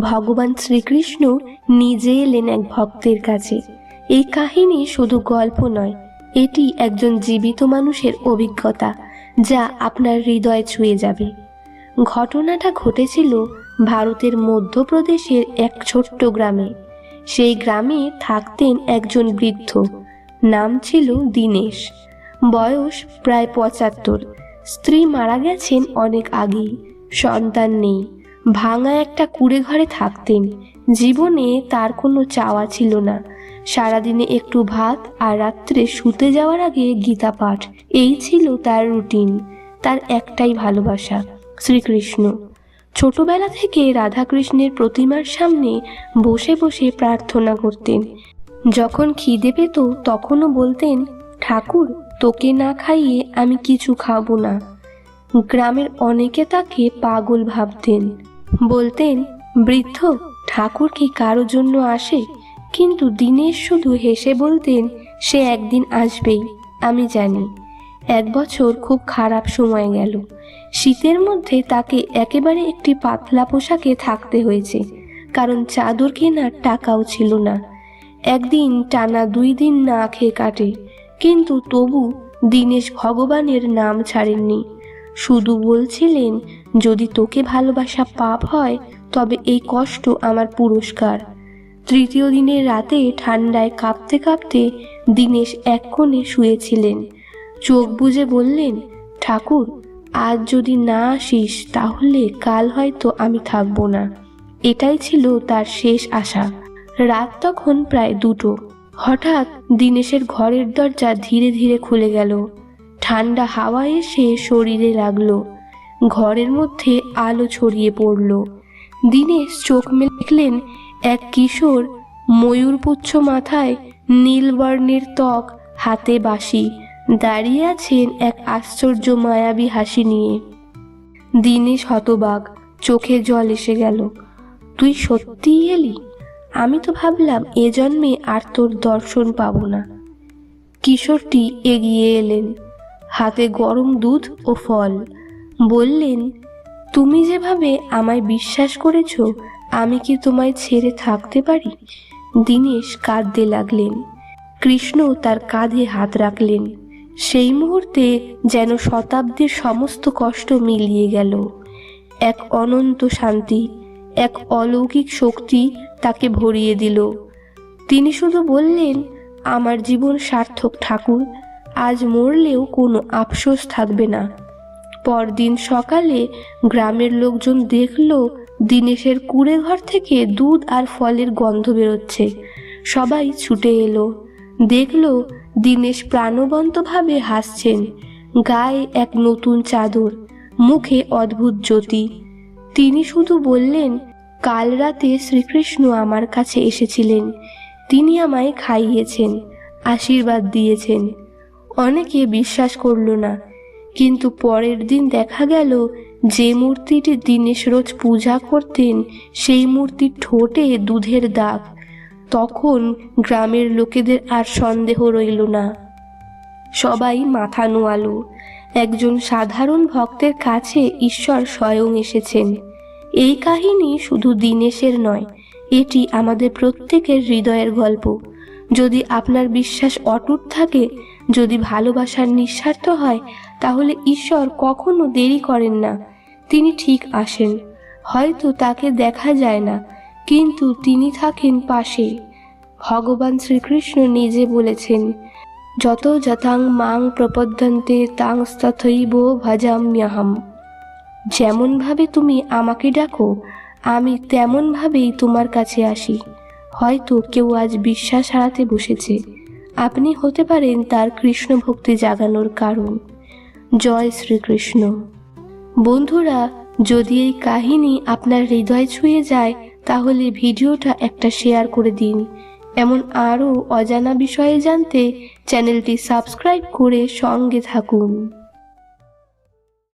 ভগবান শ্রীকৃষ্ণ নিজে এলেন এক ভক্তের কাছে। এই কাহিনী শুধু গল্প নয়, এটি একজন জীবিত মানুষের অভিজ্ঞতা, যা আপনার হৃদয় ছুঁয়ে যাবে। ঘটনাটা ঘটেছিল ভারতের মধ্যপ্রদেশের এক ছোট্ট গ্রামে। সেই গ্রামে থাকতেন একজন বৃদ্ধ, নাম ছিল দীনেশ। বয়স প্রায় পঁচাত্তর। স্ত্রী মারা গেছেন অনেক আগেই, সন্তান নেই। ভাঙা একটা কুড়ে ঘরে থাকতেন। জীবনে তার কোনো চাওয়া ছিল না। সারাদিনে একটু ভাত আর রাত্রে শুতে যাওয়ার আগে গীতা পাঠ এই ছিল তার রুটিন, তার একটাই ভালোবাসা, শ্রীকৃষ্ণ। ছোটবেলা থেকে রাধাকৃষ্ণের প্রতিমার সামনে বসে বসে প্রার্থনা করতেন। যখন খিদে পেত, তখনও বলতেন, ঠাকুর, তোকে না খাইয়ে আমি কিছু খাব না। গ্রামের অনেকে তাকে পাগল ভাবতেন। বলতেন, বৃদ্ধ, ঠাকুর কি কারও জন্য আসে? কিন্তু দিনেশ শুধু হেসে বলতেন, সে একদিন আসবেই, আমি জানি। এক বছর খুব খারাপ সময় গেল। শীতের মধ্যে তাকে একেবারে একটি পাতলা পোশাকে থাকতে হয়েছে, কারণ চাদর কেনার টাকাও ছিল না। একদিন টানা দুই দিন না খেয়ে কাটে, কিন্তু তবু দীনেশ ভগবানের নাম ছাড়েননি। শুধু বলছিলেন, যদি তোকে ভালোবাসা পাপ হয়, তবে এই কষ্ট আমার পুরস্কার। তৃতীয় দিনের রাতে ঠান্ডায় কাঁপতে কাঁপতে দীনেশ এক কোণে শুয়েছিলেন। চোখ বুজে বললেন, ঠাকুর, আজ যদি না আসিস, তাহলে কাল হয়তো আমি থাকব না। এটাই ছিল তার শেষ আশা। রাত তখন প্রায় দুটো। হঠাৎ দীনেশের ঘরের দরজা ধীরে ধীরে খুলে গেল। ঠান্ডা হাওয়া এসে শরীরে লাগল। ঘরের মধ্যে আলো ছড়িয়ে পড়ল। দীনেশ চোখ মেললেন এক কিশোর ময়ূরপুচ্ছ মাথায় নীল বর্ণের ত্বক, হাতে বাঁশি। দাঁড়িয়ে আছেন এক আশ্চর্য মায়াবী হাসি নিয়ে। দীনেশ হতবাক, চোখে জল এসে গেল। তুই সত্যিই এলি? আমি তো ভাবলাম এ জন্মে আর তোর দর্শন পাবো না। কিশোরটি এগিয়ে এলেন। হাতে গরম দুধ ও ফল। বললেন, তুমি যেভাবে আমায় বিশ্বাস করেছ, আমি কি তোমায় ছেড়ে থাকতে পারি? দীনেশ কাঁদতে লাগলেন। কৃষ্ণ তার কাঁধে হাত রাখলেন। সেই মুহূর্তে যেন শতাব্দীর সমস্ত কষ্ট মিলিয়ে গেল। এক অনন্ত শান্তি, এক অলৌকিক শক্তি তাকে ভরিয়ে দিল। তিনি শুধু বললেন, আমার জীবন সার্থক ঠাকুর আজ মরলেও কোনো আফসোস থাকবে না। পরদিন সকালে গ্রামের লোকজন দেখল দিনেশের কুড়ে ঘর থেকে দুধ আর ফলের গন্ধ বেরোচ্ছে। সবাই ছুটে এলো। দেখল দিনেশ প্রাণবন্তভাবে হাসছেন। গায়ে এক নতুন চাদর, মুখে অদ্ভুত জ্যোতি। তিনি শুধু বললেন, কাল রাতে শ্রীকৃষ্ণ আমার কাছে এসেছিলেন। তিনি আমায় খাইয়েছেন, আশীর্বাদ দিয়েছেন। অনেকে বিশ্বাস করল না। কিন্তু পরের দিন দেখা গেল, যে মূর্তিটি দিনেশ রোজ পূজা করতেন, সেই মূর্তির ঠোঁটে দুধের দাগ। তখন গ্রামের লোকেদের আর সন্দেহ রইল না। সবাই মাথা নোয়ালো। একজন সাধারণ ভক্তের কাছে ঈশ্বর স্বয়ং এসেছেন। এই কাহিনী শুধু দিনেশের নয়, এটি আমাদের প্রত্যেকের হৃদয়ের গল্প। যদি আপনার বিশ্বাস অটুট থাকে যদি ভালোবাসার নিঃস্বার্থ হয়, তাহলে ঈশ্বর কখনো দেরি করেন না। তিনি ঠিক আসেন। হয়তো তাকে দেখা যায় না, কিন্তু তিনি থাকেন পাশে। ভগবান শ্রীকৃষ্ণ নিজে বলেছেন, যত যথাং মাং প্রপদ্যন্তে তাং তথৈব ভজাম্যহম। যেমনভাবে তুমি আমাকে ডাকো, আমি তেমনভাবেই তোমার কাছে আসি। হয়তো কেউ আজ বিশ্বাস হারাতে বসেছে। আপনি হতে পারেন তার কৃষ্ণ ভক্তি জাগানোর কারণ। জয় শ্রীকৃষ্ণ। বন্ধুরা, যদি এই কাহিনী আপনার হৃদয় ছুঁয়ে যায়, তাহলে ভিডিওটা একটা শেয়ার করে দিন। এমন আরও অজানা বিষয়ে জানতে চ্যানেলটি সাবস্ক্রাইব করে সঙ্গে থাকুন।